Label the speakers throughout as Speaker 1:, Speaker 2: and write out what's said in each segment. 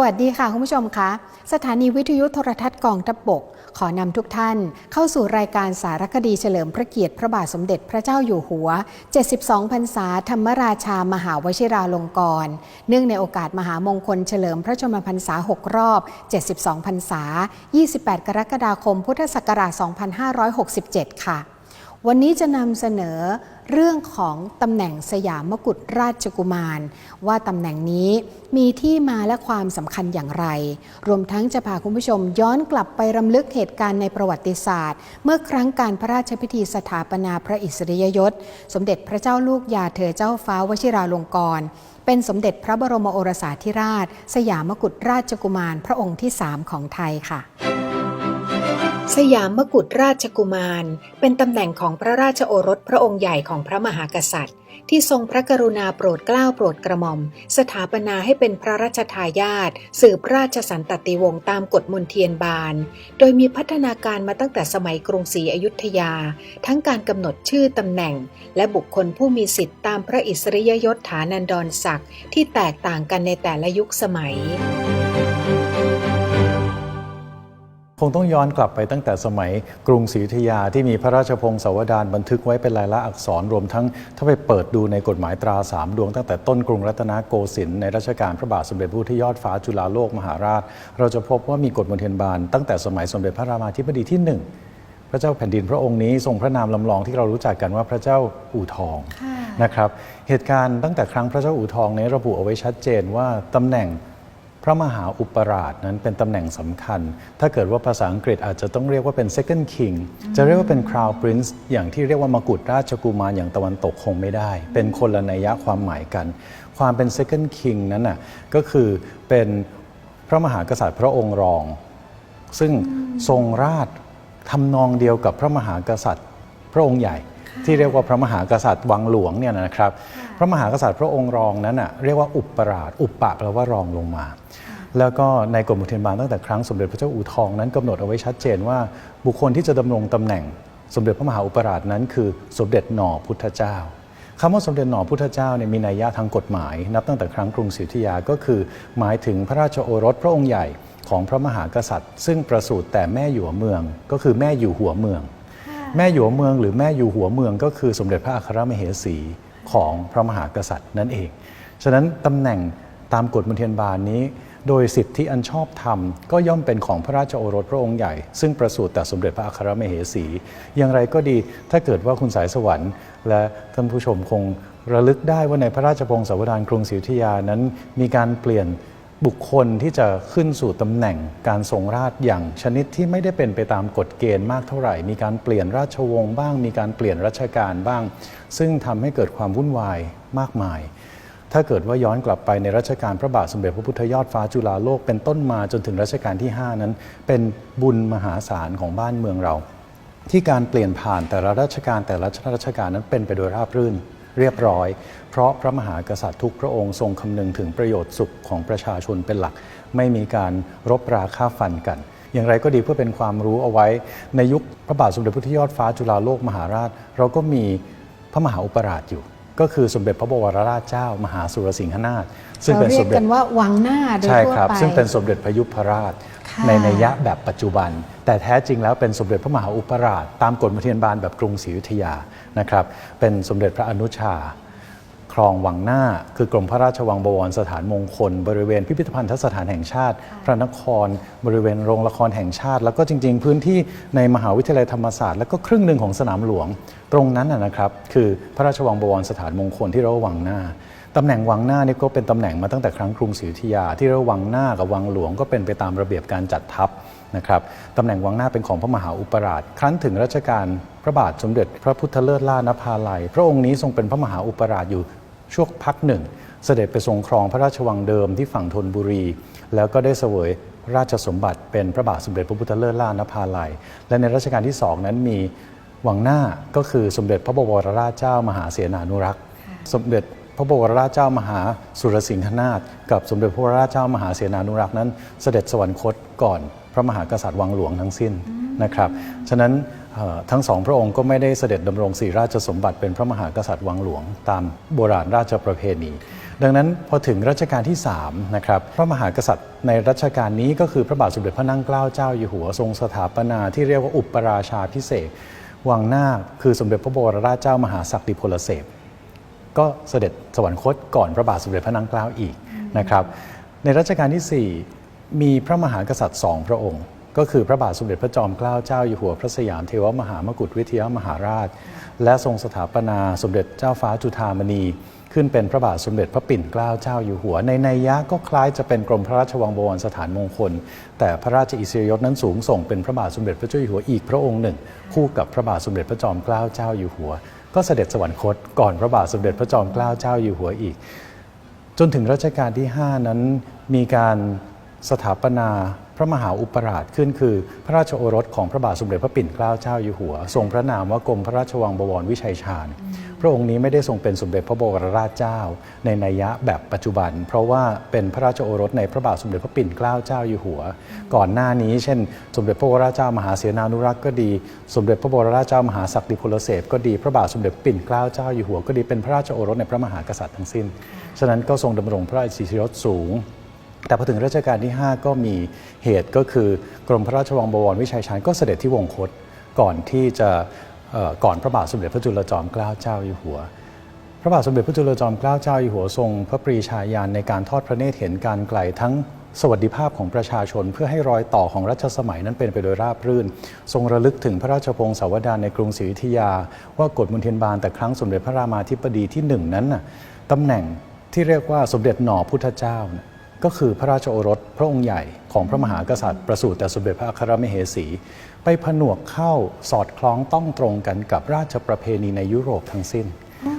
Speaker 1: สวัสดีค่ะ คุณผู้ชมคะ สถานีวิทยุโทรทัศน์กองทัพบก ขอนำทุกท่าน เข้าสู่รายการสารคดีเฉลิมพระเกียรติพระบาทสมเด็จพระเจ้าอยู่หัว 72 พรรษาธรรมราชามหาวชิราลงกรณ์เนื่องในโอกาสมหามงคลเฉลิมพระชนมพรรษา 6 รอบ 72 พรรษา 28 กรกฎาคม พุทธศักราช 2567 ค่ะ วันนี้จะนำเสนอเรื่องของตำแหน่งสยามมกุฎราชกุมาร ว่าตำแหน่งนี้มีที่มาและความสำคัญอย่างไร รวมทั้งจะพาคุณผู้ชมย้อนกลับไปรำลึกเหตุการณ์ในประวัติศาสตร์ เมื่อครั้งการพระราชพิธีสถาปนาพระอิสริยยศ สมเด็จพระเจ้าลูกยาเธอเจ้าฟ้าวชิราลงกรณ์เป็นสมเด็จพระบรมโอรสาธิราช สยามกุฎราชกุมารพระองค์ที่สามของไทยค่ะ สยามมกุฎราชกุมาร เป็นตำแหน่งของพระราชโอรสพระองค์ใหญ่ของพระมหากษัตริย์ ที่ทรงพระกรุณาโปรดเกล้าโปรดกระหม่อม สถาปนาให้เป็นพระราชทายาทสืบราชสันตติวงศ์ตามกฎมนเทียนบาน โดยมีพัฒนาการมาตั้งแต่สมัยกรุงศรีอยุธยา ทั้งการกำหนดชื่อตำแหน่ง และบุคคลผู้มีสิทธิ์ตามพระอิสริยยศฐานันดรศักดิ์ที่แตกต่างกันในแต่ละยุคสมัย
Speaker 2: คงต้องย้อนกลับไปตั้งแต่สมัยกรุงศรีอยุธยาที่มีพระราชพงศาวดารบันทึกไว้เป็นลายลักษณ์อักษรรวมทั้งถ้าไปเปิดดูในกฎหมายตราสามดวงตั้งแต่ต้นกรุงรัตนโกสินทร์ในรัชกาลพระบาทสมเด็จพระพุทธยอดฟ้าจุฬาโลกมหาราช เราจะพบว่ามีกฎมนเทียนบานตั้งแต่สมัยสมเด็จพระรามาธิบดีที่หนึ่งพระเจ้าแผ่นดินพระองค์นี้ทรงพระนามลำลองที่เรารู้จักกันว่าพระเจ้าอู่ทองนะครับเหตุการณ์ตั้งแต่ครั้งพระเจ้าอู่ทองนี้ระบุเอาไว้ชัดเจนว่าตำแหน่งพ ระมหาอุปราชนั้นเป็นตำแหน่งสำคัญ ถ้าเกิดว่าภาษาอังกฤษอาจจะต้องเรียกว่าเป็น second king จะเรียกว่าเป็น crown prince อย่างที่เรียกว่ามกุฎราชกุมารอย่างตะวันตกคงไม่ได้ เป็นคนละนัยยะความหมายกัน ความเป็น second king นั้นน่ะก็คือเป็นพระมหากษัตริย์พระองค์รอง ซึ่งทรงราชทำนองเดียวกับพระมหากษัตริย์พระองค์ใหญ่ที่เรียกว่าพระมหากษัตริย์วังหลวงเนี่ยนะครับ พระมหากษัตริย์พระองค์รองนั้นน่ะเรียกว่าอุปราช อุปปะแปลว่ารองลงมา แล้วก็ในกฎมนเทียนบานตั้งแต่ครั้งสมเด็จพระเจ้าอู่ทองนั้นกำหนดเอาไว้ชัดเจนว่า บุคคลที่จะดำรงตำแหน่งสมเด็จพระมหาอุปราชนั้น คือสมเด็จหน่อพุทธเจ้าคำว่าสมเด็จหน่อพุทธเจ้าเนี่ยมีนัยยะทางกฎหมาย นับตั้งแต่ครั้งกรุงศรีอยุธยาก็คือ หมายถึงพระราชโอรสพระองค์ใหญ่ของพระมหากษัตริย์ ซึ่งประสูติแต่แม่อยู่หัวเมือง ก็คือแม่อยู่หัวเมือง แม่อยู่หัวเมืองหรือแม่อยู่หัวเมือง ก็คือสมเด็จพระอัครมเหสีของพระมหากษัตริย์นั่นเอง ฉะนั้นตำแหน่งตามกฎมนเทียนบานนี้ โดยสิทธิอันชอบธรรม ก็ย่อมเป็นของพระราชโอรสพระองค์ใหญ่ ซึ่งประสูติแต่สมเด็จพระอัครมเหสี อย่างไรก็ดีถ้าเกิดว่าคุณสายสวรรค์ และท่านผู้ชมคงระลึกได้ว่าในพระราชพงศาวดารกรุงศรีอยุธยานั้น มีการเปลี่ยนบุคคลที่จะขึ้นสู่ตำแหน่งการทรงราชอย่างชนิดที่ไม่ได้เป็นไปตามกฎเกณฑ์มากเท่าไหร่ มีการเปลี่ยนราชวงศ์บ้าง มีการเปลี่ยนรัชกาลบ้าง ซึ่งทำให้เกิดความวุ่นวายมากมาย ถ้าเกิดว่าย้อนกลับไปในรัชกาลพระบาทสมเด็จพระพุทธยอดฟ้าจุฬาโลกเป็นต้นมาจนถึงรัชกาลที่ 5 นั้น เป็นบุญมหาศาลของบ้านเมืองเรา ที่การเปลี่ยนผ่านแต่ละราชการแต่ละราชการนั้นเป็นไปโดยราบรื่นเรียบร้อย เพราะพระมหากษัตริย์ทุกพระองค์ทรงคำนึงถึงประโยชน์สุขของประชาชนเป็นหลัก ไม่มีการรบราฆ่าฟันกัน อย่างไรก็ดีเพื่อเป็นความรู้เอาไว้ ในยุคพระบาทสมเด็จพระพุทธยอดฟ้าจุฬาโลกมหาราช เราก็มีพระมหาอุปราชอยู่ ก็คือสมเด็จพระบวรราชเจ้ามหาสุรสิงหนาถซึ่ง
Speaker 1: เรา
Speaker 2: เป็น
Speaker 1: เรี
Speaker 2: ส
Speaker 1: ย
Speaker 2: ม
Speaker 1: ก
Speaker 2: เด็จ
Speaker 1: กันว่าวังหน้าโดย
Speaker 2: ใช่
Speaker 1: ทั่ว
Speaker 2: ครับ
Speaker 1: ไป
Speaker 2: ซึ่งเป็นสมเด็จพระยุพราช
Speaker 1: ค่ะ
Speaker 2: ในนัยยะแบบปัจจุบัน แต่แท้จริงแล้วเป็นสมเด็จพระมหาอุปราช ตามกฎมเทียนบานแบบกรุงศรีอยุธยานะครับเป็นสมเด็จพระอนุชา คลองวังหน้า คือกรมพระราชวังบวรสถานมงคล บริเวณพิพิธภัณฑสถานแห่งชาติ พระนคร บริเวณโรงละครแห่งชาติ แล้วก็จริง ๆ พื้นที่ในมหาวิทยาลัยธรรมศาสตร์ แล้วก็ครึ่งหนึ่งของสนามหลวง ตรงนั้นนะนะครับคือพระราชวังบวรสถานมงคลที่เราวังหน้าตำแหน่งวังหน้านี่ก็เป็นตำแหน่งมาตั้งแต่ครั้งกรุงศรีอยุธยา ที่เราวังหน้ากับวังหลวงก็เป็นไปตามระเบียบการจัดทัพนะครับตำแหน่งวังหน้าเป็นของพระมหาอุปราช ครั้นถึงรัชกาลพระบาทสมเด็จพระพุทธเลิศล่านภาลัย พระองค์นี้ทรงเป็นพระมหาอุปราชอยู่ ช่วงพักหนึ่ง เสด็จไปทรงครองพระราชวังเดิมที่ฝั่งธนบุรี แล้วก็ได้เสวยราชสมบัติเป็นพระบาทสมเด็จพระพุทธเลิศล่านภาลัย และในรัชกาลที่สองนั้นมีวังหน้าก็คือสมเด็จพระบวรราชเจ้ามหาเสนานุรักษ์ สมเด็จพระบวรราชเจ้ามหาสุรสิงหนาถกับสมเด็จพระบวรราชเจ้ามหาเสนานุรักษ์นั้น เสด็จสวรรคตก่อนพระมหากษัตริย์วังหลวงทั้งสิ้นนะครับ ฉะนั้นเอ่อ ทั้งสองพระองค์ก็ไม่ได้เสด็จดำรงศรีราชสมบัติเป็นพระมหากษัตริย์วังหลวง ตามโบราณราชประเพณี ดังนั้นพอถึงรัชกาลที่3นะครับพระมหากษัตริย์ในรัชกาลนี้ก็คือพระบาทสมเด็จพระนั่งเกล้าเจ้าอยู่หัวทรงสถาปนาที่เรียกว่าอุปราชาพิเศษวังหน้าคคือสมเด็จพระบรมราชเจ้ามหาศักดิพลเสพก็เสด็จสวรรคตก่อนพระบาทสมเด็จพระนางเกล้าอีกนะครับในรัชกาลที่ 4 มีพระมหากษัตริย์สองพระองค์ ก็คือพระบาทสมเด็จพระจอมเกล้าเจ้าอยู่หัวพระสยามเทวมหามกุฎวิทยามหาราช และทรงสถาปนาสมเด็จเจ้าฟ้าจุฑามณี ขึ้นเป็นพระบาทสมเด็จพระปิ่นเกล้าเจ้าอยู่หัว ในนัยยะก็คล้ายจะเป็นกรมพระราชวังบวรสถานมงคล แต่พระราชอิสริยยศนั้นสูงส่งเป็นพระบาทสมเด็จพระเจ้าอยู่หัวอีกพระองค์หนึ่ง คู่กับพระบาทสมเด็จพระจอมเกล้าเจ้าอยู่หัว ก็เสด็จสวรรคตก่อนพระบาทสมเด็จพระจอมเกล้าเจ้าอยู่หัวอีก จนถึงรัชกาลที่ 5 นั้นมีการสถาปนา พระมหาอุปราชขึ้นคือ พระราชโอรสของพระบาทสมเด็จพระปิ่นเกล้าเจ้าอยู่หัว ทรงพระนามว่ากรมพระราชวังบวรวิชัยชาญ พระองค์นี้ไม่ได้ทรงเป็นสมเด็จพระบรมราชเจ้า ในนัยยะแบบปัจจุบัน เพราะว่าเป็นพระราชโอรสในพระบาทสมเด็จพระปิ่นเกล้าเจ้าอยู่หัว ก่อนหน้านี้ เช่น สมเด็จพระวรราชเจ้ามหาเสนานุรักษ์ก็ดี สมเด็จพระบรมราชเจ้ามหาศักดิพลเสพก็ดีพระบาทสมเด็จปิ่นเกล้าเจ้าอยู่หัวก็ดีเป็นพระราชโอรสในพระมหากษัตริย์ทั้งสิ้น ฉะนั้นก็ทรงดำรงพระราชอิสริยศสูง แต่พอถึงรัชกาลที่ 5 ก็มีเหตุก็คือกรมพระราชวังบวรวิชัยชาญก็เสด็จที่วงคตก่อนที่จะก่อนพระบาทสมเด็จพระจุลจอมเกล้าเจ้าอยู่หัว พระบาทสมเด็จพระจุลจอมเกล้าเจ้าอยู่หัวทรงพระปรีชาญาณในการทอดพระเนตรเห็นการไกลทั้งสวัสดิภาพของประชาชนเพื่อให้รอยต่อของรัชสมัยนั้นเป็นไปโดยราบรื่น ทรงระลึกถึงพระราชพงศาวดารในกรุงศรีอยุธยา ว่ากฎมนเทียนบานแต่ครั้งสมเด็จพระรามาธิบดีที่หนึ่งนั้นน่ะตำแหน่งที่เรียกว่าสมเด็จหน่อพุทธเจ้านะ ก็คือพระราชโอรสพระองค์ใหญ่ของพระมหากษัตริย์ประสูติแต่สมเด็จพระอัครมเหสี ไปผนวกเข้าสอดคล้องต้องตรงกันกับราชประเพณีในยุโรปทั้งสิ้น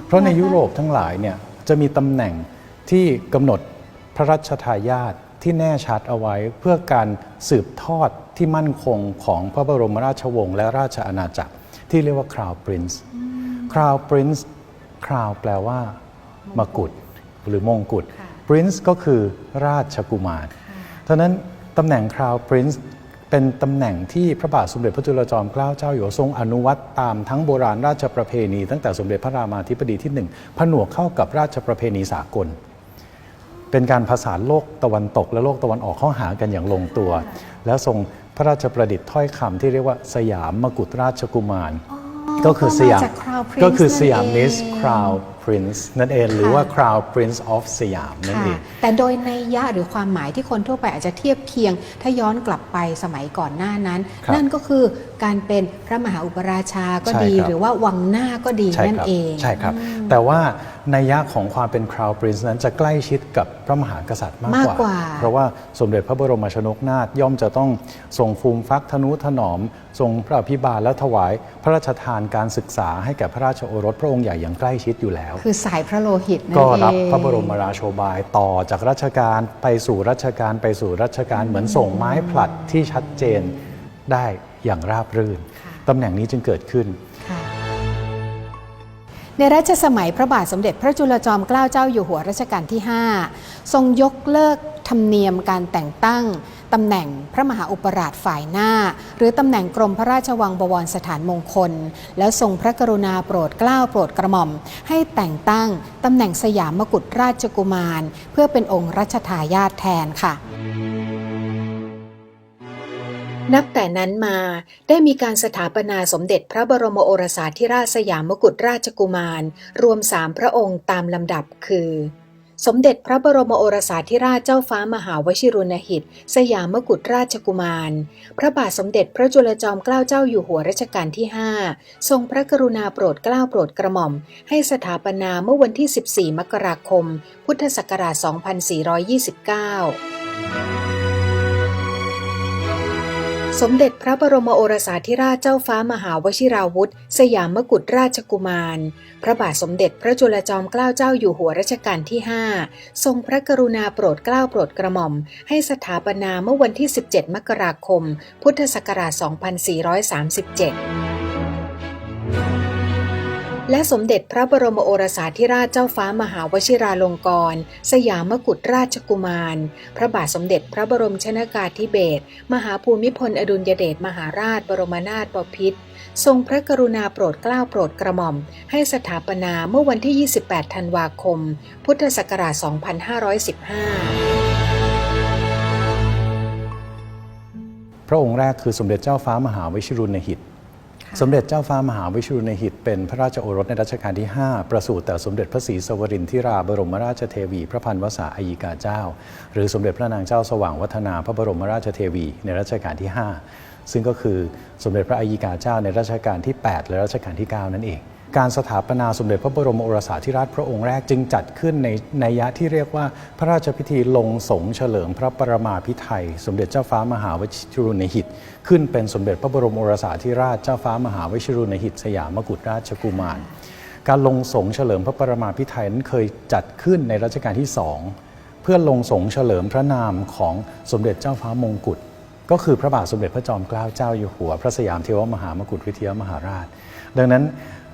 Speaker 2: เพราะในยุโรปทั้งหลายเนี่ยจะมีตำแหน่งที่กำหนดพระราชทายาทที่แน่ชัดเอาไว้เพื่อการสืบทอดที่มั่นคงของพระบรมราชวงศ์และราชอาณาจักร ที่เรียกว่า Crown Prince Crown Prince Crown แปลว่า มกุฎหรือมงกุฎ Prince ก็คือราชกุมารฉะนั้นตำแหน่ง Crown Prince เป็นตำแหน่งที่พระบาทสมเด็จพระจุลจอมเกล้าเจ้าอยู่หัวทรงอนุวัตตามทั้งโบราณราชประเพณี ตั้งแต่สมเด็จพระรามาธิบดีที่หนึ่งผนวกเข้ากับราชประเพณีสากล เป็นการผสานโลกตะวันตกและโลกตะวันออกเข้าหากันอย่างลงตัว และทรงพระราชประดิษฐ์ถ้อยคำที่เรียกว่าสยามมกุฎราชกุมาร ก็คือสยาม
Speaker 1: ก็มาจาก Crown Prince
Speaker 2: ก็คือสยาม
Speaker 1: นั่นเอง
Speaker 2: มิสคราว พรินซ์นั่นเอง หรือว่า Crown Prince of สยามนั่น
Speaker 1: ค่ะ
Speaker 2: เอง
Speaker 1: แต่โดยในยยะหรือความหมายที่คนทั่วไปอาจจะเทียบเคียง ถ้าย้อนกลับไปสมัยก่อนหน้านั้น
Speaker 2: ครับ
Speaker 1: นั่นก็คือการเป็นพระมหาอุปราชาก็ดี
Speaker 2: ใช่ครับ
Speaker 1: หรือว่าวังหน้าก็ดี
Speaker 2: ใช่
Speaker 1: นั่น
Speaker 2: ครับ
Speaker 1: เอง
Speaker 2: ใช่ครับ แต่ว่านัยยะของความเป็น Crown Prince นั้นจะใกล้ชิดกับพระมหากษัตริย์มาก
Speaker 1: มาก
Speaker 2: กว่า
Speaker 1: กว่า
Speaker 2: เพราะว่าสมเด็จพระบรมชนกนาถย่อมจะต้องทรงฟูมฟักทนุถนอม ทรงพระอภิบาลและถวายพระราชทานการศึกษาให้แก่พระราชโอรสพระองค์ใหญ่อย่างใกล้ชิดอยู่แล้ว
Speaker 1: คือสายพระโลหิตนั่น
Speaker 2: ก็
Speaker 1: เอง
Speaker 2: รับพระบรมราโชบายต่อจากรัชกาลไปสู่รัชกาลไปสู่รัชกาลเหมือนส่งไม้ผลัดที่ชัดเจนได้อย่างราบรื่น
Speaker 1: ค่ะ
Speaker 2: ตำแหน่งนี้จึงเกิดขึ้น
Speaker 1: ค่ะ ในรัชสมัยพระบาทสมเด็จพระจุลจอมเกล้าเจ้าอยู่หัวรัชกาลที่ 5 ทรงยกเลิกธรรมเนียมการแต่งตั้งตำแหน่งพระมหาอุปราชฝ่ายหน้า หรือตำแหน่งกรมพระราชวังบวรสถานมงคล แล้วทรงพระกรุณาโปรดเกล้าโปรดกระหม่อม ให้แต่งตั้งตำแหน่งสยามกุฎราชกุมาร เพื่อเป็นองค์รัชทายาทแทนค่ะ นับแต่นั้นมาได้มีการสถาปนาสมเด็จพระบรมโอรสาธิราชสยามกุฎราชกุมาร รวมสามพระองค์ตามลำดับคือ สมเด็จพระบรมโอรสาธิราชเจ้าฟ้ามหาวชิรุณหิต สยามกุฎราชกุมาร พระบาทสมเด็จพระจุลจอมเกล้าเจ้าอยู่หัวรัชกาลที่ 5 ทรงพระกรุณาโปรดเกล้าโปรดกระหม่อม ให้สถาปนาเมื่อวันที่ 14 มกราคม พุทธศักราช 2429 สมเด็จพระบรมโอรสาธิราชเจ้าฟ้ามหาวชิราวุธ สยามกุฎราชกุมาร พระบาทสมเด็จพระจุลจอมเกล้าเจ้าอยู่หัวรัชกาลที่ 5 ทรงพระกรุณาโปรดเกล้าโปรดกระหม่อม ให้สถาปนาเมื่อวันที่ 17 มกราคม พุทธศักราช 2437 และสมเด็จพระบรมโอรสาธิราชเจ้าฟ้ามหาวชิราลงกรณสยามกุฎราชกุมาร พระบาทสมเด็จพระบรมชนากาธิเบศรมหาภูมิพลอดุลยเดชมหาราชบรมนาถบพิตรทรงพระกรุณาโปรดเกล้าโปรดกระหม่อม ให้สถาปนาเมื่อวันที่ 28 ธันวาคม พุทธศักราช 2515
Speaker 2: พระองค์แรกคือสมเด็จเจ้าฟ้ามหาวชิรุณหิต สมเด็จเจ้าฟ้ามหาวิชิรุณหิตเป็นพระราชโอรสในรัชกาลที่ 5 ประสูติแต่สมเด็จพระศรีสวรินทิราบรมราชเทวีพระพันวษาอายิกาเจ้า หรือสมเด็จพระนางเจ้าสว่างวัฒนาพระบรมราชเทวีในรัชกาลที่ 5 ซึ่งก็คือสมเด็จพระอายิกาเจ้าในรัชกาลที่ 8 และรัชกาลที่ 9 นั่นเอง การสถาปนาสมเด็จพระบรมโอรสาธิราชพระองค์แรกจึงจัดขึ้นในในยะที่เรียกว่าพระราชพิธีลงสงเฉลิมพระปรมาภิไธยสมเด็จเจ้าฟ้ามหาวชิรุณหิต ขึ้นเป็นสมเด็จพระบรมโอรสาธิราชเจ้าฟ้ามหาวชิรุณหิต สยามกุฎราชกุมาร การลงสงเฉลิมพระปรมาภิไธยนั้นเคยจัดขึ้นในรัชกาลที่สองเพื่อลงสงเฉลิมพระนามของสมเด็จเจ้าฟ้ามงกุฎก็คือพระบาทสมเด็จพระจอมเกล้าเจ้าอยู่หัว พระสยามเทวมหามกุฎวิทยามหาราช ดังนั้น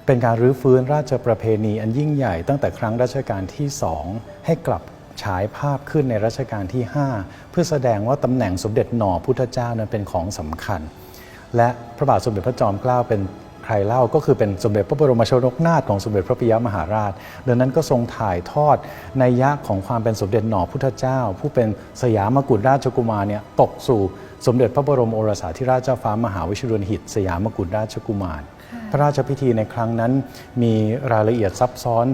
Speaker 2: เป็นการรื้อฟื้นราชประเพณีอันยิ่งใหญ่ตั้งแต่ครั้งรัชกาลที่สองให้กลับฉายภาพขึ้นในรัชกาลที่ 5 เพื่อแสดงว่าตำแหน่งสมเด็จหน่อพุทธเจ้านั้นเป็นของสำคัญ และพระบาทสมเด็จพระจอมเกล้าเป็นใครเล่าก็คือเป็นสมเด็จพระบรมชนกนาถของสมเด็จพระปิยมหาราช ดังนั้นก็ทรงถ่ายทอดในยะของความเป็นสมเด็จหน่อพุทธเจ้า ผู้เป็นสยามกุฎราชกุมารเนี่ยตกสู่สมเด็จพระบรมโอรสาธิราชเจ้าฟ้ามหาวิชิรุณหิต สยามกุฎราชกุมาร ระราชพิธีในครั้งนั้น มีรายละเอียดซับซ้อน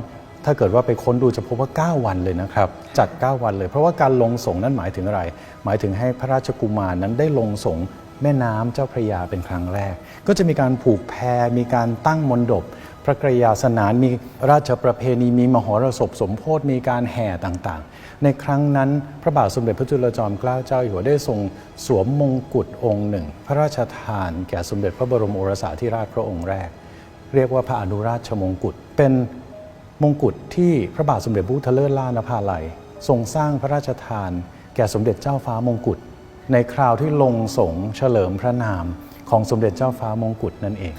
Speaker 2: ถ้าเกิดว่าไปค้นดูจะพบว่า 9 วันเลยนะครับ จัด 9 วันเลย เพราะว่าการลงสงนั้นหมายถึงอะไร หมายถึงให้พระราชกุมารนั้นได้ลงสงแม่น้ำเจ้าพระยาเป็นครั้งแรก ก็จะมีการผูกแพร มีการตั้งมณฑปพระกรยาสนาน มีราชประเพณี มีมหรสพสมโพธิมีการแห่ต่างๆ ในครั้งนั้น พระบาทสมเด็จพระจุลจอมเกล้าเจ้าอยู่หัวได้ทรงสวมมงกุฎองค์หนึ่ง พระราชทานแก่สมเด็จพระบรมโอรสาธิราชพระองค์แรก เรียกว่าพระอนุราชมงกุฎเป็นมงกุฎที่พระบาทสมเด็จพระพุทธเลิศล่านภาลัย ทรงสร้างพระราชทาน แก่สมเด็จเจ้าฟ้ามงกุฎในคราวที่ลงสงเฉลิมพระนามของสมเด็จเจ้าฟ้ามงกุฎนั่นเอง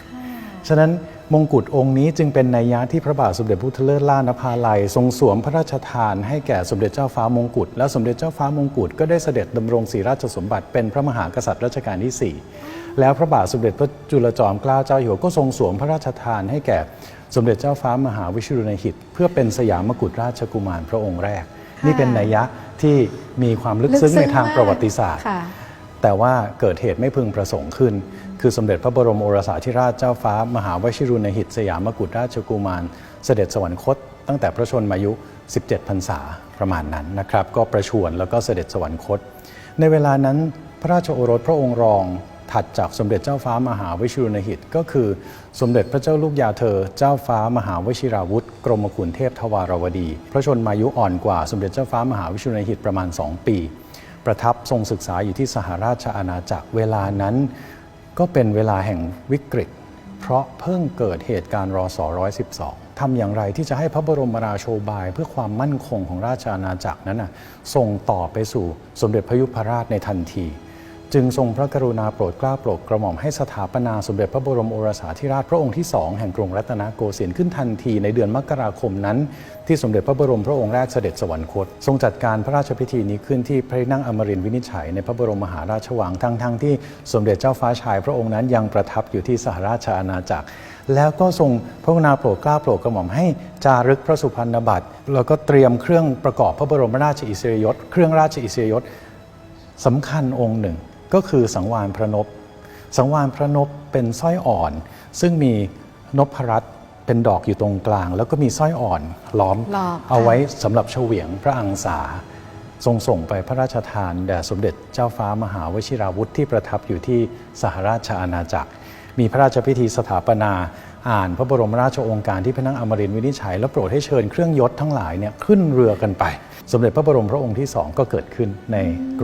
Speaker 2: ฉะนั้น มงกุฎองค์นี้จึงเป็นนัยยะที่พระบาทสมเด็จพระพุทธเลิศล่านภาลัย ทรงสวมพระราชทานให้แก่สมเด็จเจ้าฟ้ามงกุฎและสมเด็จเจ้าฟ้ามงกุฎก็ได้เสด็จดำรงศรีราชสมบัติเป็นพระมหากษัตริย์รัชกาลที่ 4 แล้วพระบาทสมเด็จพระจุลจอมเกล้าเจ้าอยู่หัวก็ทรงสวมพระราชทานให้แก่สมเด็จเจ้าฟ้ามหาวิชิรุณหิต เพื่อเป็นสยามกุฎราชกุมารพระองค์แรก นี่เป็นนัยยะที่มีความลึกซึ้งในทางประวัติศาสตร์
Speaker 1: ค่ะ
Speaker 2: แต่ว่าเกิดเหตุไม่พึงประสงค์ขึ้น คือสมเด็จพระบรมโอรสาธิราชเจ้าฟ้า มหาวชิรุณหิตสยามกุฎราชกุมาร เสด็จสวรรคต ตั้งแต่พระชนมายุ 17 พรรษาประมาณนั้นนะครับ ก็ประชวรแล้วก็เสด็จสวรรคต ในเวลานั้นพระราชโอรสพระองค์รองถัดจากสมเด็จเจ้าฟ้ามหาวชิรุณหิต ก็คือสมเด็จพระเจ้าลูกยาเธอ เจ้าฟ้ามหาวชิราวุธ กรมขุนเทพทวารวดี พระชนมายุอ่อนกว่าสมเด็จเจ้าฟ้ามหาวิชิรุณหิตประมาณ 2 ปี ประทับทรงศึกษาอยู่ที่สหราชอาณาจักรเวลานั้น ก็เป็นเวลาแห่งวิกฤต เพราะเพิ่งเกิดเหตุการณ์รอส112ทำอย่างไรที่จะให้พระบรมราโชบาย เพื่อความมั่นคงของราชอาณาจักรนั้นนะส่งต่อไปสู่สมเด็จพระยุพราชในทันที จึงทรงพระกรุณาโปรดกล้าโปรดกระหม่อมให้สถาปนาสมเด็จพระบรมโอรสาธิราชพระองค์ที่สองแห่งกรุงรัตนโกสินทร์ขึ้นทันทีในเดือนมกราคมนั้น ที่สมเด็จพระบรมพระองค์แรกเสด็จสวรรคต ทรงจัดการพระราชพิธีนี้ขึ้นที่พระนั่งอมรินทร์วินิจฉัยในพระบรมมหาราชวังทั้งทั้งที่สมเด็จเจ้าฟ้าชายพระองค์นั้นยังประทับอยู่ที่สหราชอาณาจักร แล้วก็ทรงพระกรุณาโปรดกล้าโปรดกระหม่อมให้จารึกพระสุพรรณบัตรแล้วก็เตรียมเครื่องประกอบพระบรมราชอิสริยยศเครื่องราชอิสริยยศสำคัญองค์หนึ่ง ก็คือสังวานพระนพสังวานพระนพเป็นสร้อยอ่อน ซึ่งมีนพรัตน์เป็นดอกอยู่ตรงกลาง แล้วก็มีสร้อยอ่อนล้อม
Speaker 1: ล้อม
Speaker 2: เอาไว้สำหรับเฉวียงพระอังสา ทรงส่งไปพระราชทานแด่สมเด็จเจ้าฟ้ามหาวชิราวุธที่ประทับอยู่ที่สหราชอาณาจักร มีพระราชพิธีสถาปนา อ่านพระบรมราชโองการที่พระนั่งอมรินทร์วินิจฉัย และโปรดให้เชิญเครื่องยศทั้งหลายเนี่ยขึ้นเรือกันไป สมเด็จพระบรมพระองค์ที่สองก็เกิดขึ้นใน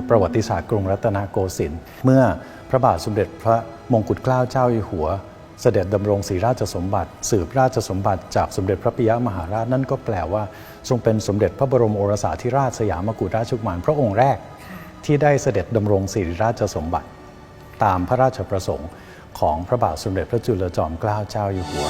Speaker 2: ประวัติศาสตร์กรุงรัตนโกสินทร์เมื่อพระบาทสมเด็จพระมงกุฎเกล้าเจ้าอยู่หัว เสด็จดำรงศรีราชสมบัติ สืบราชสมบัติจากสมเด็จพระปิยมหาราชนั่นก็แปลว่า ทรงเป็นสมเด็จพระบรมโอรสาธิราชสยามกุฎราชกุมารพระองค์แรก ที่ได้เสด็จดำรงศรีราชสมบัติ ตามพระราชประสงค์ ของพระบาทสมเด็จพระจุลจอมเกล้าเจ้าอยู่หัว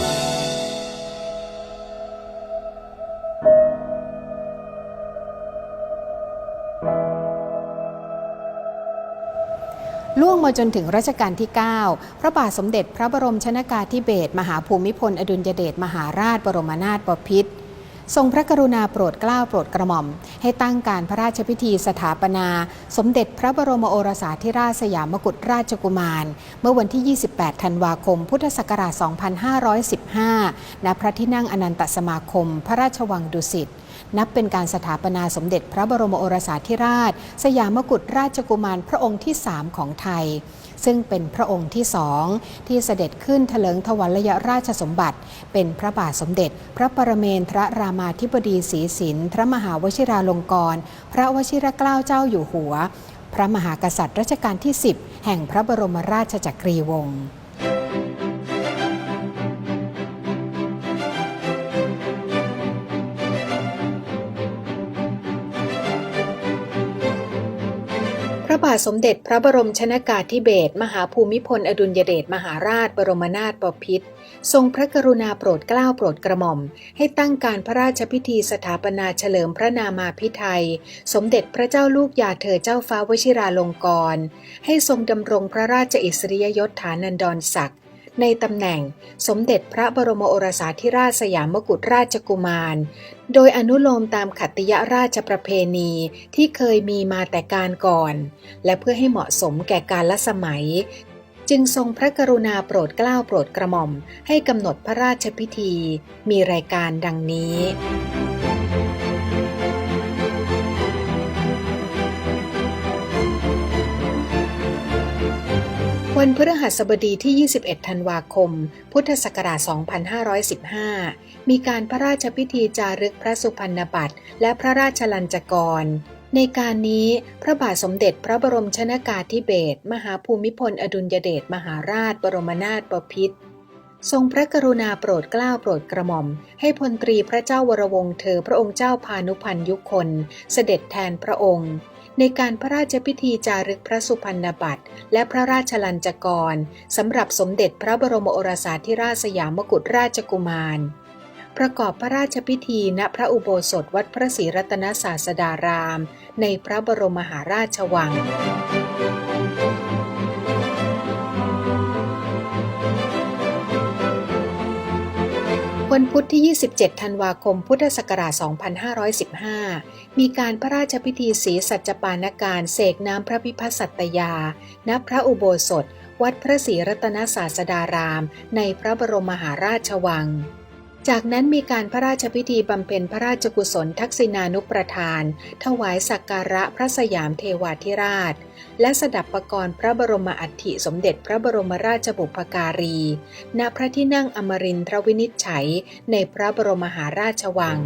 Speaker 1: ล่วงมาจนถึงรัชกาลที่ 9 พระบาทสมเด็จพระบรมชนากาธิเบศมหาภูมิพล อดุลยเดชมหาราชบรมนาถบพิตร ทรงพระกรุณาโปรดเกล้าโปรดกระหม่อม ให้ตั้งการพระราชพิธีสถาปนา สมเด็จพระบรมโอรสาธิราชสยามกุฎราชกุมาร เมื่อวันที่ 28 ธันวาคม พุทธศักราช 2515 ณ พระที่นั่งอนันตสมาคม พระราชวังดุสิต นับเป็นการสถาปนาสมเด็จพระบรมโอรสาธิราช สยามกุฎราชกุมารพระองค์ที่ 3 ของไทย ซึ่งเป็นพระองค์ที่สองที่เสด็จขึ้นเถลิงถวัลยราชสมบัติ เป็นพระบาทสมเด็จ พระปรเมนทรรามาธิบดีศรีสินพระมหาวชิราลงกรณ์พระวชิรเกล้าเจ้าอยู่หัว พระมหากษัตริย์รัชกาลที่ 10 แห่งพระบรมราชจักรีวงศ์าทสมเด็จพระบรมชนากาธิเบศรมหาภูมิพล อดุลยเดชมหาราชบรมนาถบพิตรทรงพระกรุณาโปรดเกล้าโปรดกระหม่อม ให้ตั้งการพระราชพิธีสถาปนาเฉลิมพระนามาพิไทย สมเด็จพระเจ้าลูกยาเธอเจ้าฟ้าวชิราลงกรณ์ให้ทรงดำรงพระราชอิสริยยศฐานันดรศักดิ์ ในตำแหน่งสมเด็จพระบรมโอรสาธิราชสยามกุฎราชกุมาร โดยอนุโลมตามขัตติยราชประเพณีที่เคยมีมาแต่การก่อน และเพื่อให้เหมาะสมแก่การละสมัย จึงทรงพระกรุณาโปรดเกล้าโปรดกระหม่อม ให้กำหนดพระราชพิธี มีรายการดังนี้ วันพฤหัสบดีที่ 21 ธันวาคม พุทธศักราช 2515 มีการพระราชพิธีจารึกพระสุพรรณบัตรและพระราชลัญจกร ในการนี้พระบาทสมเด็จพระบรมชนากาธิเบศรมหาภูมิพลอดุลยเดชมหาราชบรมนาถบพิตรทรงพระกรุณาโปรดเกล้าโปรดกระหม่อม ให้พลตรีพระเจ้าวรวงศ์เธอพระองค์เจ้าพานุพันยุคน เสด็จแทนพระองค์ ในการพระราชพิธีจารึกพระสุพรรณบัตรและพระราชลัญจกรสำหรับสมเด็จพระบรมโอรสาธิราชสยามกุฎราชกุมาร ประกอบพระราชพิธีณพระอุโบสถวัดพระศรีรัตนศาสดาราม ในพระบรมมหาราชวัง วันพุธที่ 27 ธันวาคม พุทธศักราช 2515 มีการพระราชพิธีศรีสัจจปานการเสกน้ำพระพิพัฒน์สัตยา ณ พระอุโบสถ วัดพระศรีรัตนศาสดาราม ในพระบรมมหาราชวัง จากนั้นมีการพระราชพิธีบำเพ็ญพระราชกุศลทักษิณานุประทาน ถวายสักการะพระสยามเทวาธิราช และสดับประกรณ์พระบรมอัฐิสมเด็จพระบรมราชบุพการี ณ พระที่นั่งอมรินทรวินิจฉัย ในพระบรมมหาราชวัง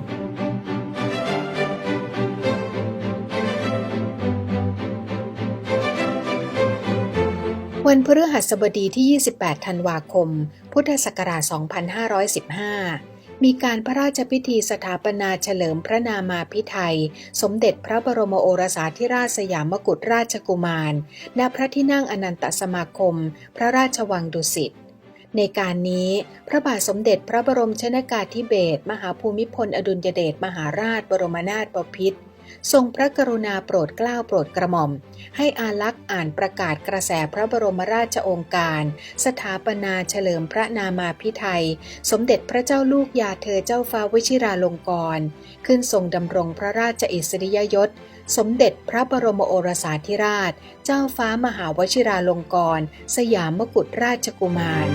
Speaker 1: วันพฤหัสบดีที่ 28 ธันวาคม พุทธศักราช 2515 มีการพระราชพิธีสถาปนาเฉลิมพระนามาพิไทย สมเด็จพระบรมโอรสาธิราชสยามกุฎราชกุมาร ณ พระที่นั่งอนันตสมาคม พระราชวังดุสิตในการนี้ พระบาทสมเด็จพระบรมชนากาธิเบศรมหาภูมิพลอดุลยเดชมหาราชบรมนาถบพิตร ทรงพระกรุณาโปรดเกล้าโปรดกระหม่อม ให้อาลักษ์อ่านประกาศกระแสพระบรมราชโองการ สถาปนาเฉลิมพระนามาพิไทย สมเด็จพระเจ้าลูกยาเธอเจ้าฟ้าวชิราลงกรณ์ขึ้นทรงดำรงพระราชอิสริยยศ สมเด็จพระบรมโอรสาธิราช เจ้าฟ้ามหาวชิราลงกรณ์สยามกุฎราชกุมาร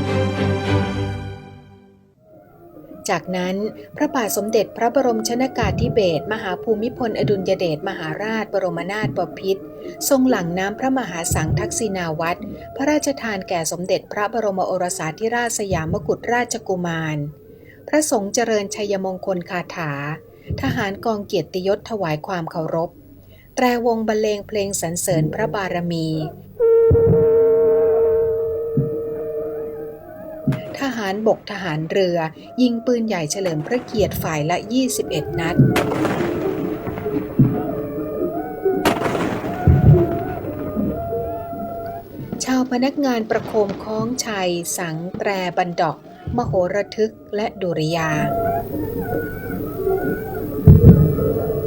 Speaker 1: จากนั้นพระบาทสมเด็จพระบรมชนากาธิเบศรมหาภูมิพลอดุลยเดชมหาราชบรมนาถบพิตรทรงหลั่งน้ำพระมหาสังทักษิณาวัตรพระราชทานแก่สมเด็จพระบรมโอรสาธิราชสยามกุฎราชกุมาร พระสงฆ์เจริญชัยมงคลคาถา ทหารกองเกียรติยศถวายความเคารพ แตรวงบรรเลงเพลงสรรเสริญพระบารมี บกทหารเรือ ยิงปืนใหญ่เฉลิมพระเกียรติฝ่ายละ 21 นัดชาวพนักงานประโคมคล้องชัย สังแตรบันดอก มโหระทึกและดุริยาง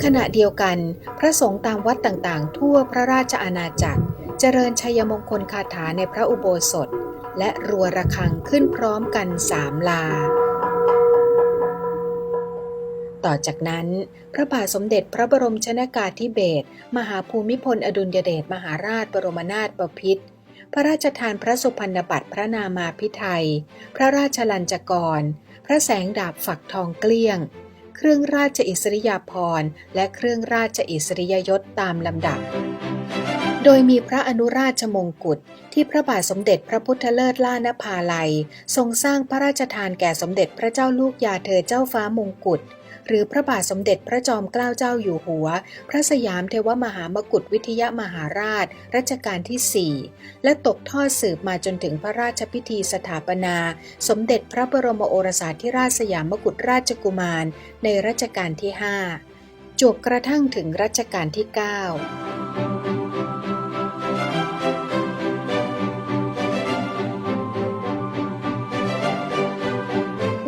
Speaker 1: ขณะเดียวกัน พระสงฆ์ตามวัดต่างๆ ทั่วพระราชอาณาจักร เจริญชัยมงคลคาถาในพระอุโบสถ และรัวระฆังขึ้นพร้อมกันสามลา ต่อจากนั้น พระบาทสมเด็จพระบรมชนากาธิเบศรมหาภูมิพลอดุลยเดชมหาราชบรมนาถบพิตรพระราชทานพระสุพรรณบัตรพระนามาพิไทย พระราชลัญจกร พระแสงดาบฝักทองเกลี้ยง เครื่องราชอิสริยาภรณ์ และเครื่องราชอิสริยยศตามลำดับ โดยมีพระอนุราชมงกุฎที่พระบาทสมเด็จพระพุทธเลิศล่านภาลัย ทรงสร้างพระราชทานแก่สมเด็จพระเจ้าลูกยาเธอเจ้าฟ้ามงกุฎหรือพระบาทสมเด็จพระจอมเกล้าเจ้าอยู่หัว พระสยามเทวมหามกุฎวิทยามหาราช รัชกาลที่ 4 และตกทอดสืบมาจนถึงพระราชพิธีสถาปนา สมเด็จพระบรมโอรสาธิราชสยามกุฎราชกุมาร ในรัชกาลที่ 5 จวบกระทั่งถึงรัชกาลที่ 9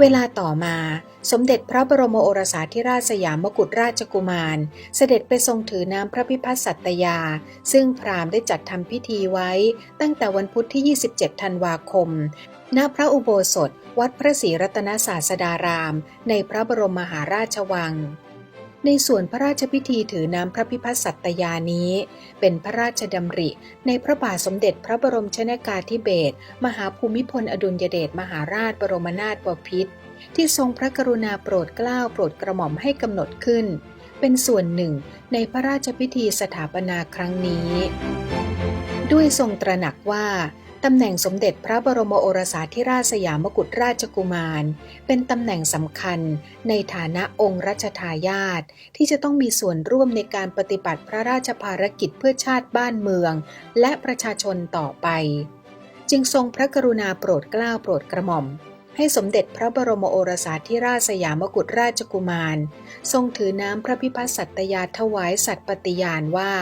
Speaker 1: เวลาต่อมา สมเด็จพระบรมโอรสาธิราชสยามกุฎราชกุมาร เสด็จไปทรงถือน้ำพระพิพัฒน์สัตยา ซึ่งพราหมณ์ได้จัดทำพิธีไว้ ตั้งแต่วันพุธที่ 27 ธันวาคม ณ พระอุโบสถ วัดพระศรีรัตนศาสดาราม ในพระบรมมหาราชวัง ในส่วนพระราชพิธีถือน้ำพระพิพัฒน์สัตยานี้ เป็นพระราชดำริ ในพระบาทสมเด็จพระบรมชนากาธิเบศรมหาภูมิพลอดุลยเดชมหาราชบรมนาถบพิตรที่ทรงพระกรุณาโปรดเกล้าโปรดกระหม่อมให้กำหนดขึ้น เป็นส่วนหนึ่งในพระราชพิธีสถาปนาครั้งนี้ ด้วยทรงตระหนักว่า ตำแหน่งสมเด็จพระบรมโอรสาธิราชสยามกุฎราชกุมาร เป็นตำแหน่งสำคัญในฐานะองค์รัชทายาทที่จะต้องมีส่วนร่วมในการปฏิบัติพระราชภารกิจเพื่อชาติบ้านเมือง และประชาชนต่อไป จึงทรงพระกรุณาโปรดเกล้าโปรดกระหม่อม ให้สมเด็จพระบรมโอรสาธิราชสยามกุฎราชกุมาร ทรงถือน้ำพระพิพัฒน์สัตยาถวายสัตย์ปฏิญาณว่า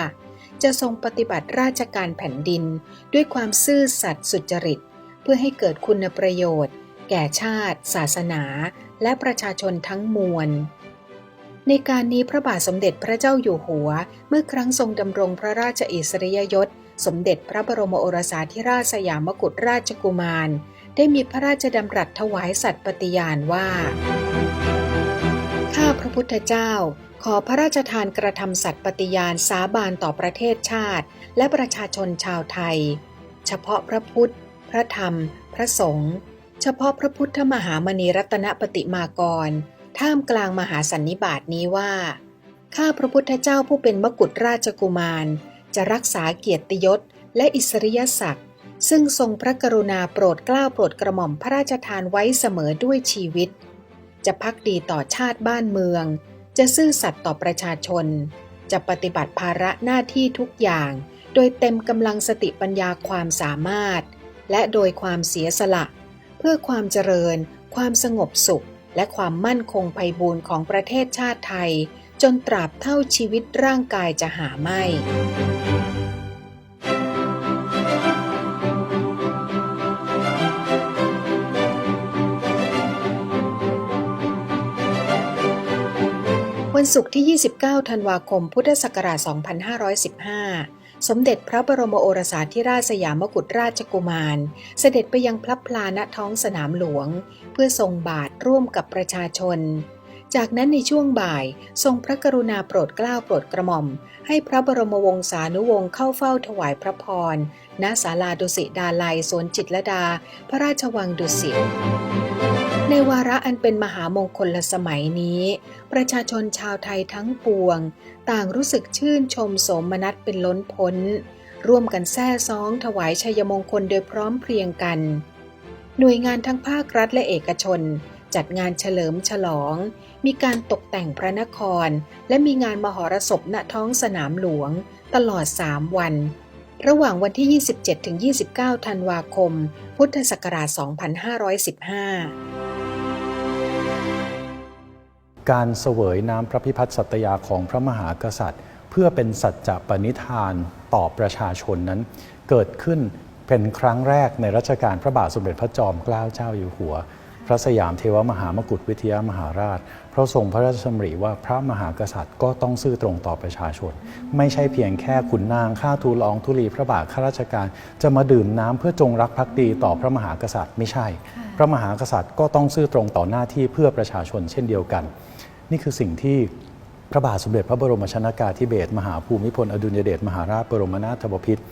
Speaker 1: จะทรงปฏิบัติราชการแผ่นดิน ด้วยความซื่อสัตย์สุจริต เพื่อให้เกิดคุณประโยชน์ แก่ชาติ ศาสนา และประชาชนทั้งมวล ในการนี้พระบาทสมเด็จพระเจ้าอยู่หัว เมื่อครั้งทรงดำรงพระราชอิสริยยศ สมเด็จพระบรมโอรสาธิราชสยามกุฎราชกุมาร ได้มีพระราชดำรัสถวายสัตย์ปฏิญาณว่า ข้าพระพุทธเจ้า ขอพระราชทานกระทำสัตย์ปฏิญาณสาบานต่อประเทศชาติ และประชาชนชาวไทย เฉพาะพระพุทธ พระธรรม พระสงฆ์เฉพาะพระพุทธมหามณีรัตนปฏิมากร ท่ามกลางมหาสันนิบาตนี้ว่าข้าพระพุทธเจ้าผู้เป็นมกุฎราชกุมาร จะรักษาเกียรติยศและอิสริยศักดิ์ซึ่งทรงพระกรุณาโปรดเกล้าโปรดกระหม่อมพระราชทานไว้เสมอด้วยชีวิต จะพักดีต่อชาติบ้านเมือง จะซื่อสัตย์ต่อประชาชน จะปฏิบัติภาระหน้าที่ทุกอย่าง โดยเต็มกำลังสติปัญญาความสามารถ และโดยความเสียสละ เพื่อความเจริญ ความสงบสุข และความมั่นคงไพบูรณ์ของประเทศชาติไทย จนตราบเท่าชีวิตร่างกายจะหาไม่ วันศุกร์ที่ 29 ธันวาคม พุทธศักราช 2515 สมเด็จพระบรมโอรสาธิราชสยามกุฎราชกุมาร เสด็จไปยังพลับพลาณท้องสนามหลวง เพื่อทรงบาทร่วมกับประชาชน จากนั้นในช่วงบ่ายทรงพระกรุณาโปรดเกล้าโปรดกระหม่อม ให้พระบรมวงศานุวงศ์เข้าเฝ้าถวายพระพร ณ ศาลาดุสิตดาลัยสวนจิตรดา พระราชวังดุสิตในวาระอันเป็นมหามงคลสมัยนี้ ประชาชนชาวไทยทั้งปวง ต่างรู้สึกชื่นชมสมนัสเป็นล้นพ้น ร่วมกันแซ่ซ้องถวายชัยมงคลโดยพร้อมเพรียงกัน หน่วยงานทั้งภาครัฐและเอกชน จัดงานเฉลิมฉลอง มีการตกแต่งพระนคร และมีงานมหรสพณท้องสนามหลวง ตลอด 3 วันระหว่างวันที่ 27-29 ธันวาคม พุทธศักราช 2515
Speaker 2: การเสวยน้ำพระพิพัฒน์สัตยาของพระมหากษัตริย์ เพื่อเป็นสัจจะปณิธานต่อประชาชนนั้น เกิดขึ้นเป็นครั้งแรกในรัชกาลพระบาทสมเด็จพระจอมเกล้าเจ้าอยู่หัว พระสยามเทวมหามกุฎวิทยามหาราช พระทรงพระราชดำริว่าพระมหากษัตริย์ก็ต้องซื่อตรงต่อประชาชน ไม่ใช่เพียงแค่ขุนนางข้าทูลองธุลีพระบาทข้าราชการ จะมาดื่มน้ำเพื่อจงรักภักดีต่อพระมหากษัตริย์ไม่ใช่ พระมหากษัตริย์ก็ต้องซื่อตรงต่อหน้าที่เพื่อประชาชนเช่นเดียวกัน นี่คือสิ่งที่พระบาทสมเด็จพระบรมชนากาธิเบศรมหาภูมิพลอดุลยเดชมหาราชบรมนาถบพิตร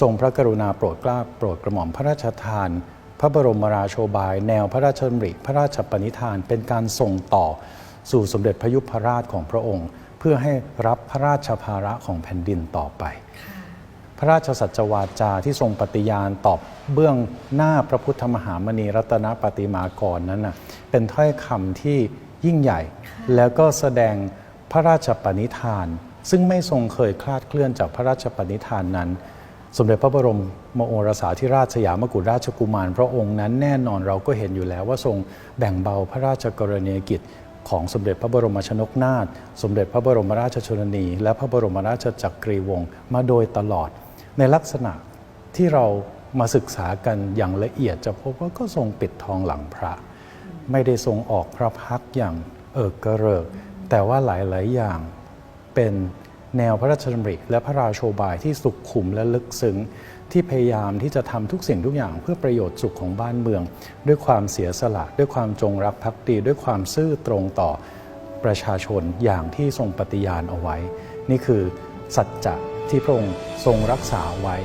Speaker 2: ทรงพระกรุณาโปรดเกล้าโปรดกระหม่อมพระราชทาน พระบรมราโชบาย แนวพระราชดำริพระราชปณิธาน เป็นการส่งต่อสู่สมเด็จพระยุพราชของพระองค์ เพื่อให้รับพระราชภาระของแผ่นดินต่อไป พระราชสัจวาจาที่ทรงปฏิญาณตอบเบื้องหน้าพระพุทธมหามณีรัตนปฏิมากรนั้นนะเป็นถ้อยคำที่ยิ่งใหญ่ แล้วก็แสดงพระราชปณิธาน ซึ่งไม่ทรงเคยคลาดเคลื่อนจากพระราชปณิธานนั้น สมเด็จพระบรมโอรสาธิราชสยามกุฎราชกุมาร พระองค์นั้นแน่นอนเราก็เห็นอยู่แล้วว่าทรงแบ่งเบาพระราชกรณียกิจของสมเด็จพระบรมชนกนาถสมเด็จพระบรมราชชนนี และพระบรมราชจักรีวงศ์มาโดยตลอด ในลักษณะที่เรามาศึกษากันอย่างละเอียดจะพบว่าก็ทรงปิดทองหลังพระ ไม่ได้ทรงออกพระพักอย่าง เอิกกระเริก แต่ว่าหลาย ๆ อย่างเป็นแนวพระราชดำริและพระราโชบายที่สุขุมและลึกซึ้งที่พยายามที่จะทำทุกสิ่งทุกอย่างเพื่อประโยชน์สุขของบ้านเมือง ด้วยความเสียสละ ด้วยความจงรักภักดี ด้วยความซื่อตรงต่อประชาชนอย่างที่ทรงปฏิญาณเอาไว้ นี่คือสัจจะที่พระองค์ทรงรักษาไว้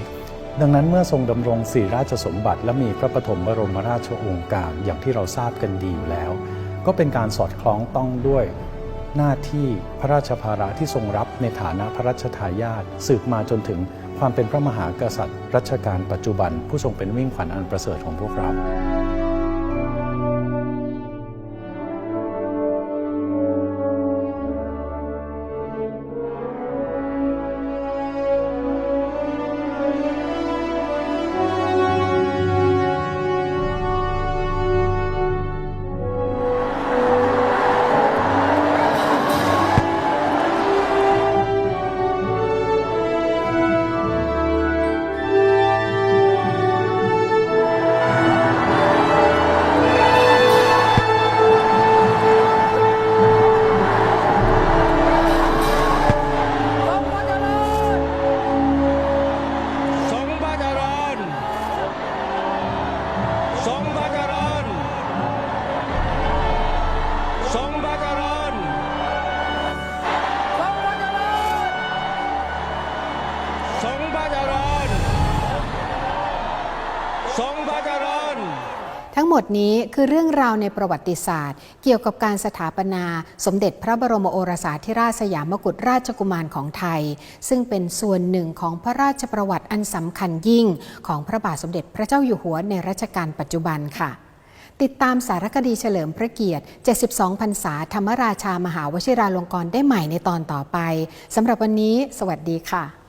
Speaker 2: ดังนั้นเมื่อทรงดำรงสี่ราชสมบัติ และมีพระปฐมบรมราชโองการอย่างที่เราทราบกันดีอยู่แล้ว ก็เป็นการสอดคล้องต้องด้วยหน้าที่พระราชภาระที่ทรงรับในฐานะพระราชทายาทสืบมาจนถึงความเป็นพระมหากษัตริย์ รัชกาลปัจจุบัน ผู้ทรงเป็นวิ่งขวัญอันประเสริฐของพวกเรา
Speaker 3: ทั้งหมดนี้คือเรื่องราวในประวัติศาสตร์ เกี่ยวกับการสถาปนา สมเด็จพระบรมโอรสาธิราชสยามกุฎราชกุมารของไทย ซึ่งเป็นส่วนหนึ่งของพระราชประวัติอันสำคัญยิ่ง ของพระบาทสมเด็จพระเจ้าอยู่หัวในรัชกาลปัจจุบันค่ะติดตามสารคดีเฉลิมพระเกียรติ 72 พรรษา ธรรมราชามหาวชิราลงกรณ์ได้ใหม่ในตอนต่อไป สำหรับวันนี้ สวัสดีค่ะ